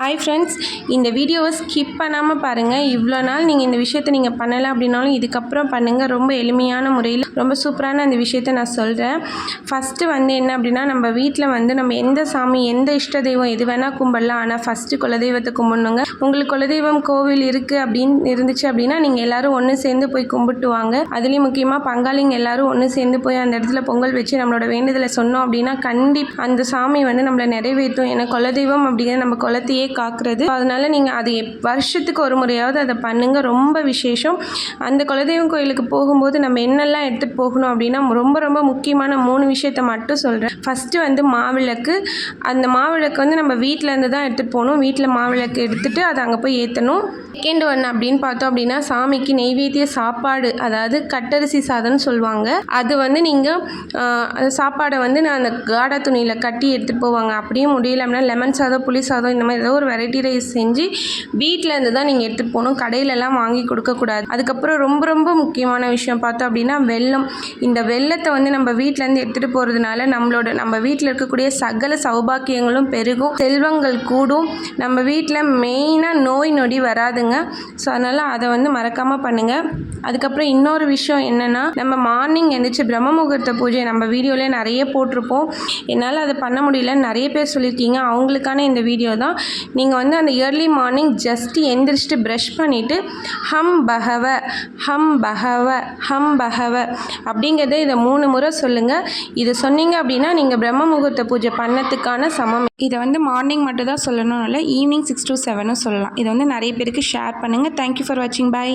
Hi friends இந்த வீடியோவை skip பண்ணாமல் பாருங்கள் இவ்வளோ நாள் நீங்கள் இந்த விஷயத்தை நீங்கள் பண்ணலை அப்படின்னாலும் இதுக்கப்புறம் பண்ணுங்கள் ரொம்ப எளிமையான முறையில் ரொம்ப சூப்பரான அந்த விஷயத்தை நான் சொல்கிறேன் ஃபஸ்ட்டு வந்து என்ன அப்படின்னா நம்ம வீட்டில் வந்து நம்ம எந்த சாமி எந்த இஷ்ட தெய்வம் எது வேணால் கும்பிடலாம். ஆனால் ஃபஸ்ட்டு குலதெய்வத்தை கும்பிடணுங்க. உங்களுக்கு குலதெய்வம் கோவில் இருக்குது அப்படின்னு இருந்துச்சு அப்படின்னா நீங்கள் எல்லோரும் ஒன்று சேர்ந்து போய் கும்பிட்டு வாங்க. அதுலேயும் முக்கியமாக பங்காளிங்க எல்லோரும் ஒன்று சேர்ந்து போய் அந்த இடத்துல பொங்கல் வச்சு நம்மளோட வேண்டுதலை சொன்னோம் அப்படின்னா கண்டிப்பாக அந்த சாமி வந்து நம்மளை நிறைவேற்றும். ஏன்னா குலதெய்வம் அப்படிங்கிறது நம்ம குலத்தையே காக்கிறது. அதனால நீங்கள் அது எப்- வருஷத்துக்கு ஒரு முறையாவது அதை பண்ணுங்க. ரொம்ப விசேஷம். அந்த குலதெய்வம் கோயிலுக்கு போகும்போது நம்ம என்னெல்லாம் எடுத்துகிட்டு போகணும் அப்படின்னா ரொம்ப ரொம்ப முக்கியமான மூணு விஷயத்தை மட்டும் சொல்கிறேன் ஃபஸ்ட்டு வந்து மாவிளக்கு. அந்த மாவிளக்கு வந்து நம்ம வீட்டில் இருந்து தான் எடுத்துகிட்டு போகணும். வீட்டில் மாவிளக்கு எடுத்துகிட்டு அதை அங்கே போய் ஏற்றணும் செகண்ட் ஒன் அப்படின்னு பார்த்தோம் அப்படின்னா சாமிக்கு நெய்வேத்திய சாப்பாடு அதாவது கட்டரிசி சாதம்னு சொல்லுவாங்க. அது வந்து நீங்கள் சாப்பாடை வந்து நான் அந்த காடா துணியில் கட்டி எடுத்துகிட்டு போவாங்க. அப்படியும் முடியல அப்படின்னா லெமன் சாதம் புளி சாதம் இந்த மாதிரி ஏதோ ஒரு வெரைட்டி ரைஸ் செஞ்சு வீட்டில் இருந்து தான் நீங்கள் எடுத்துகிட்டு போகணும். கடையிலலாம் வாங்கி கொடுக்கக்கூடாது அதுக்கப்புறம் ரொம்ப ரொம்ப முக்கியமான விஷயம் பார்த்தோம் அப்படின்னா வெல்லம். இந்த வெள்ளத்தை வந்து நம்ம வீட்டிலேருந்து எடுத்துகிட்டு போகிறதுனால நம்மளோட நம்ம வீட்டில் இருக்கக்கூடிய சகல சௌபாக்கியங்களும் பெருகும். செல்வங்கள் கூடும். நம்ம வீட்டில் மெயினாக நோய் நொடி வராதுங்க. ஸோ அதனால் அதை வந்து மறக்காமல் பண்ணுங்கள் அதுக்கப்புறம் இன்னொரு விஷயம் என்னென்னா நம்ம மார்னிங் எழுந்திரிச்சு பிரம்ம முகூர்த்த பூஜை நம்ம வீடியோவிலே நிறைய போட்டிருப்போம். என்னால் அதை பண்ண முடியலன்னு நிறைய பேர் சொல்லியிருக்கீங்க. அவங்களுக்கான இந்த வீடியோ தான். நீங்கள் வந்து அந்த இயர்லி மார்னிங் ஜஸ்ட்டு எந்திரிச்சிட்டு ப்ரஷ் பண்ணிவிட்டு ஹம் பகவ ஹம் பகவ ஹம் பகவ அப்படிங்கிறத இதை மூணு முறை சொல்லுங்கள் இது சொன்னீங்க அப்படின்னா நீங்கள் பிரம்ம முகூர்த்த பூஜை பண்ணதுக்கான சமம். இதை வந்து மார்னிங் மட்டும் தான் சொல்லணும் இல்லை ஈவினிங் சிக்ஸ் டு செவனும் சொல்லலாம். இதை வந்து நிறைய பேருக்கு ஷேர் பண்ணுங்கள் தேங்க்யூ ஃபார் வாட்சிங் பாய்